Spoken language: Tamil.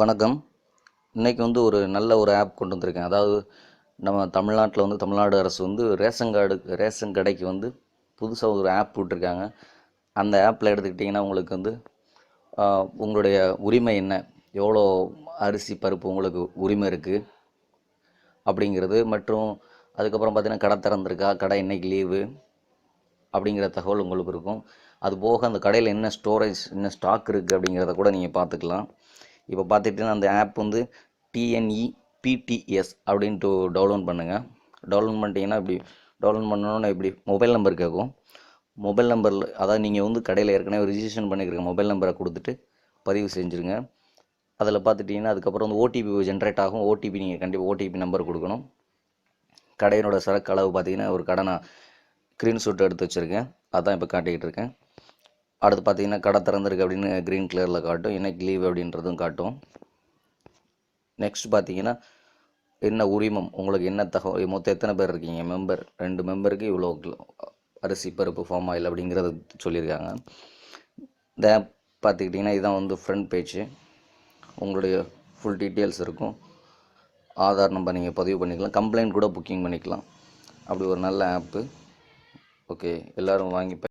வணக்கம். இன்றைக்கி வந்து ஒரு நல்ல ஒரு ஆப் கொண்டு வந்திருக்கேன். அதாவது நம்ம தமிழ்நாட்டில் வந்து தமிழ்நாடு அரசு வந்து ரேஷன் கார்டு ரேஷன் கடைக்கு வந்து புதுசாக ஒரு ஆப் விட்டுருக்காங்க அந்த ஆப்பில் எடுத்துக்கிட்டிங்கன்னா உங்களுக்கு வந்து உங்களுடைய உரிமை என்ன? எவ்வளோ அரிசி பருப்பு உங்களுக்கு உரிமை இருக்குது அப்படிங்கிறது. மற்றும் அதுக்கப்புறம் பார்த்திங்கன்னா கடை திறந்திருக்கா? கடை இன்னைக்கு லீவு அப்படிங்கிற தகவல் உங்களுக்கு இருக்கும். அது போக அந்த கடையில் என்ன ஸ்டோரேஜ் என்ன ஸ்டாக் இருக்குது அப்படிங்கிறத கூட நீங்கள் பார்த்துக்கலாம். இப்போ பார்த்துக்கிட்டிங்கன்னா அந்த ஆப் வந்து டிஎன்இ பிடிஎஸ் அப்படின்ட்டு டவுன்லோட் பண்ணுங்கள் டவுன்லோட் பண்ணிட்டீங்கன்னா இப்படி டவுன்லோட் பண்ணணுன்னா இப்படி மொபைல் நம்பர் கேட்கும் மொபைல் நம்பரில் அதாவது நீங்கள் வந்து கடையில் ஏற்கனவே ரிஜிஸ்ட்ரேஷன் பண்ணிக்கிறீங்க மொபைல் நம்பரை கொடுத்துட்டு பதிவு செஞ்சுருங்க. அதில் பார்த்துட்டிங்கன்னா அதுக்கப்புறம் வந்து ஓடிபி ஜென்ரேட் ஆகும். ஓடிபி நீங்கள் கண்டிப்பாக ஓடிபி நம்பர் கொடுக்கணும். கடையினோட சரக்கு அளவு பார்த்தீங்கன்னா ஒரு கடை நான் ஸ்க்ரீன்ஷாட் எடுத்து வச்சுருக்கேன். அதான் இப்போ காட்டிக்கிட்டு இருக்கேன். அடுத்து பார்த்தீங்கன்னா கடை திறந்திருக்கு அப்படின்னு க்ரீன் கலரில் காட்டும். இன்னைக்கு லீவ் அப்படின்றதும் காட்டும். நெக்ஸ்ட் பார்த்தீங்கன்னா என்ன உரிமம்? உங்களுக்கு என்ன தகவல் மொத்தம் எத்தனை பேர் இருக்கீங்க? மெம்பர் ரெண்டு மெம்பருக்கு இவ்வளோ அரிசி பருப்பு ஃபார்ம் ஆயில் அப்படிங்கிறத சொல்லியிருக்காங்க. இந்த ஆப் பார்த்துக்கிட்டிங்கன்னா இதுதான் வந்து ஃப்ரண்ட் பேஜ் உங்களுடைய ஃபுல் டீட்டெயில்ஸ் இருக்கும். ஆதார் நம்பர் நீங்கள் பதிவு பண்ணிக்கலாம். கம்ப்ளைண்ட் கூட புக்கிங் பண்ணிக்கலாம். அப்படி ஒரு நல்ல ஆப்பு ஓகே எல்லோரும் வாங்கி